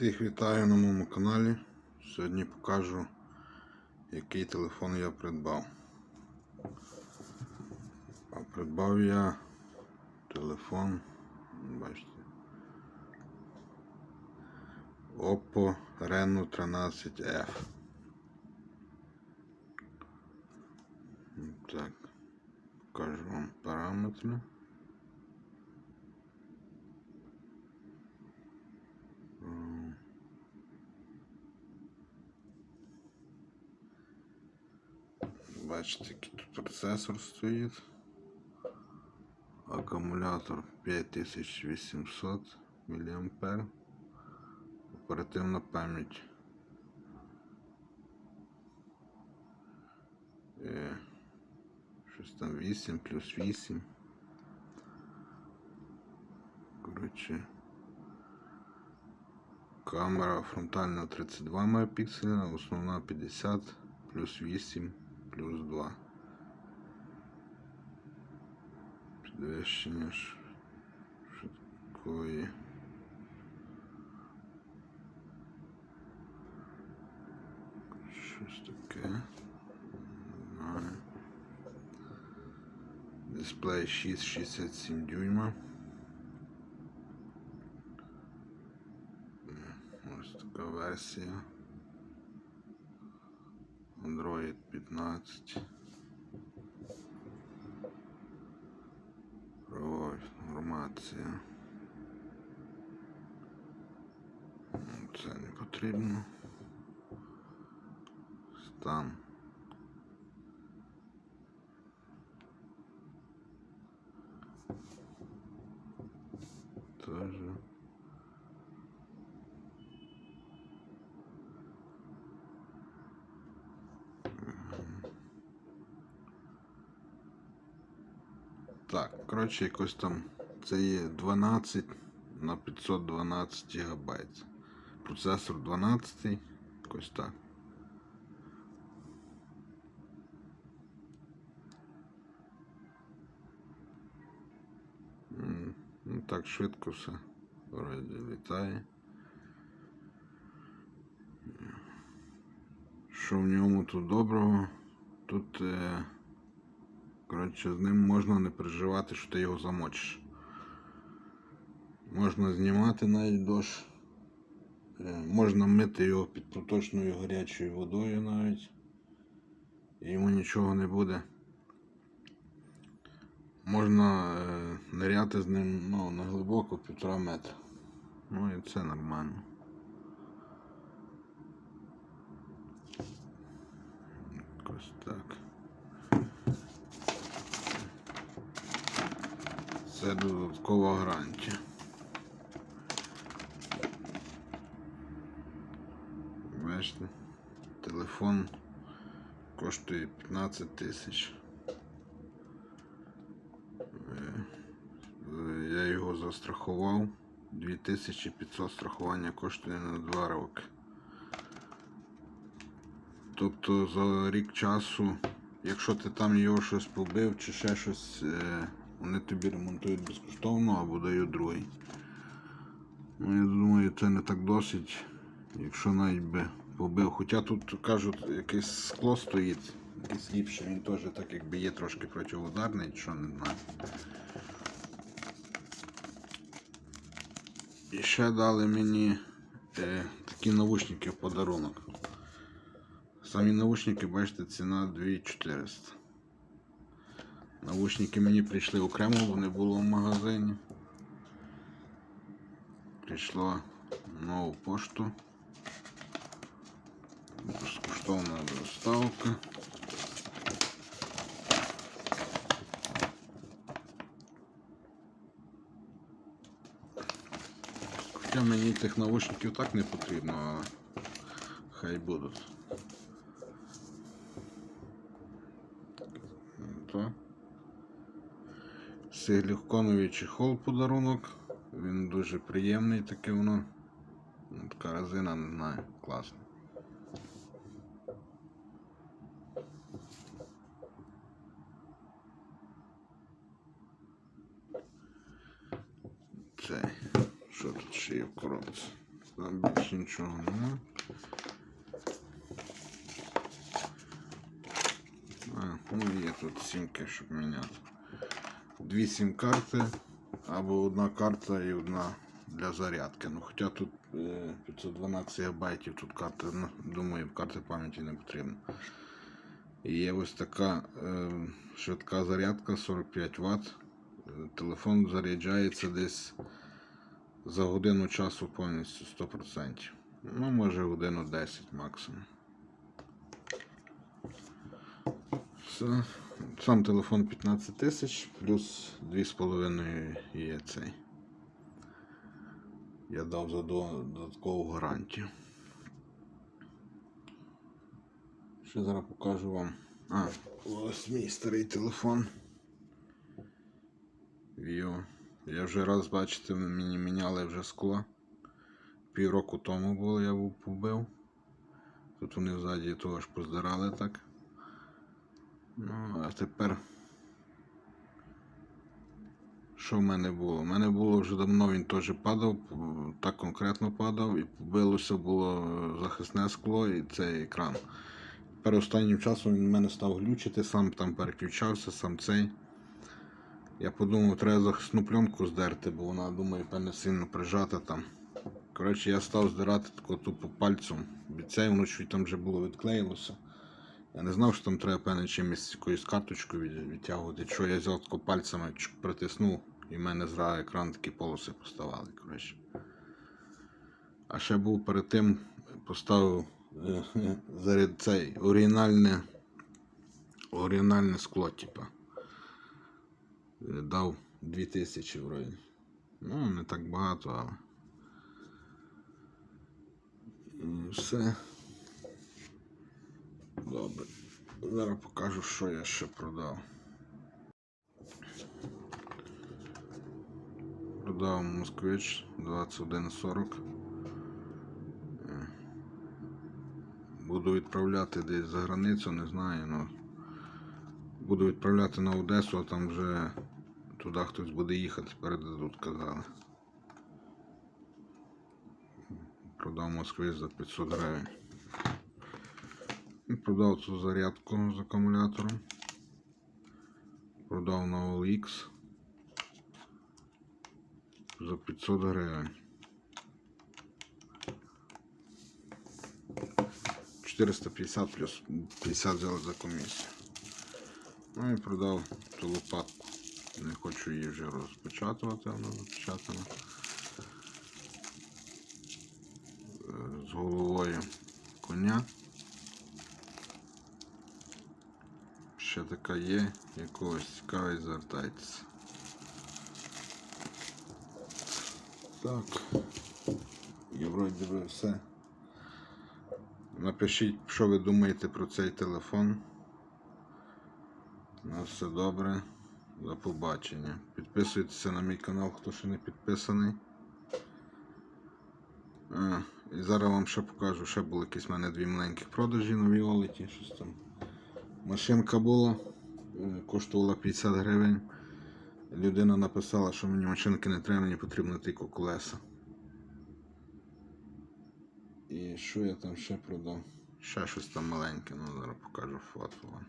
Всіх вітаю на моєму каналі. Сьогодні покажу, який телефон я придбав. А придбав я телефон, бачите, Oppo Reno 13F. Так, покажу вам параметри. Бачите, який тут процесор стоїть. Акумулятор 5800 мА. Оперативна пам'ять. Е, Щось там 8 плюс 8. Коротше. Камера фронтальна 32 мегапікселя, основна 50 плюс 8 плюс 2. Підвищення ж швидкої. Щось таке. Не знаю. Дисплей 6,67 дюйма. Ось така версія. Android 15. Правова інформація. Це не потрібно. Стан. Так, коротше, якось там це є 12 на 512 ГБ. Процесор 12, якось так. Ну так швидко все вроді літає. Що в ньому тут доброго? Тут е, Коротше, з ним можна не переживати, що ти його замочиш. Можна знімати навіть дощ. Е, Можна мити його під проточною гарячою водою навіть. І йому нічого не буде. Можна е, ниряти з ним ну, на глибоко півтора метра. Ну і це нормально. Ось так. Це додаткова гарантія. Бачите, телефон коштує 15 тисяч. Е, Я його застрахував. 2500 страхування коштує на 2 роки. Тобто за рік часу, якщо ти там його щось побив чи ще щось, е, вони тобі ремонтують безкоштовно або дають другий. Ну, я думаю, це не так досить, якщо навіть би побив. Хоча тут кажуть, якесь скло стоїть, якесь ліпше, він теж так якби є трошки противоударний, що не знаю. І ще дали мені е, такі навушники в подарунок. Самі наушники, бачите, ціна 2400. Навушники мені прийшли окремо, бо не було в магазині. Прийшла нову пошту. Безкоштовна доставка. Хоча мені тих наушників так не потрібно, але хай будуть. Силіконовий чехол подарунок. Він дуже приємний, таке воно. Ну, Така резина, не знаю, класна. Цей. Що тут ще є в коробці? Там більше нічого нема. А, ну є тут сімки, щоб міняти. Дві сім-карти, або одна карта і одна для зарядки. Ну, хоча тут е, 512 ГБ, тут карти, ну, думаю, карти пам'яті не потрібно. І є ось така е, швидка зарядка 45 Вт. Е, Телефон заряджається десь за годину часу повністю 100%. Ну, може годину 10 максимум. Все. Сам телефон 15 тисяч, плюс 2,5 є цей. Я дав за додаткову гарантію. Ще зараз покажу вам. А, ось мій старий телефон. Віо. Я вже раз, бачите, мені міняли вже скло. Півроку тому було, я був побив. Тут вони ззаді того ж поздирали так. Ну, а тепер. Що в мене було? У мене було вже давно він теж падав, так конкретно падав, і побилося було захисне скло і цей екран. Тепер останнім часом він мене став глючити, сам там переключався, сам цей. Я подумав, треба захисну пленку здерти, бо вона, думаю, певне сильно прижата там. Коротше, я став здирати тако тупо пальцем. Від цієї вночі там вже було відклеїлося. Я не знав, що там треба певне чимось якоюсь карточкою відтягувати. Що я взяв пальцями притиснув, і в мене зразу екран такі полоси поставали. Коротше. А ще був перед тим поставив е, заряд цей оригінальне, оригінальне скло, типа. Е, Дав 2000 вроді. Ну, не так багато, але. Все. Добре. Зараз покажу, що я ще продав. Продав москвич 2140. Е, Буду відправляти десь за границю, не знаю, ну. Буду відправляти на Одесу, а там вже туди хтось буде їхати, передадуть, казали. Продав москвич за 500 гривень. Продав цю зарядку з акумулятором. Продав на OLX за 500 гривень. 450 плюс 50 взяли за комісію. Ну і продав ту лопатку. Не хочу її вже розпечатувати, вона запечатана. Е, З головою коня. Ще така є, якогось цікавий, звертайтеся. Так. Я вроді би все. Напишіть, що ви думаєте про цей телефон. На все добре. До побачення. Підписуйтеся на мій канал, хто ще не підписаний. А, і зараз вам ще покажу. Ще були якісь в мене дві маленьких продажі на Віолеті. Щось там. Машинка була, е, коштувала 50 гривень. Людина написала, що мені машинки не треба, мені потрібно тільки колеса. І що я там ще продав? Ще щось там маленьке, ну зараз покажу фото вам.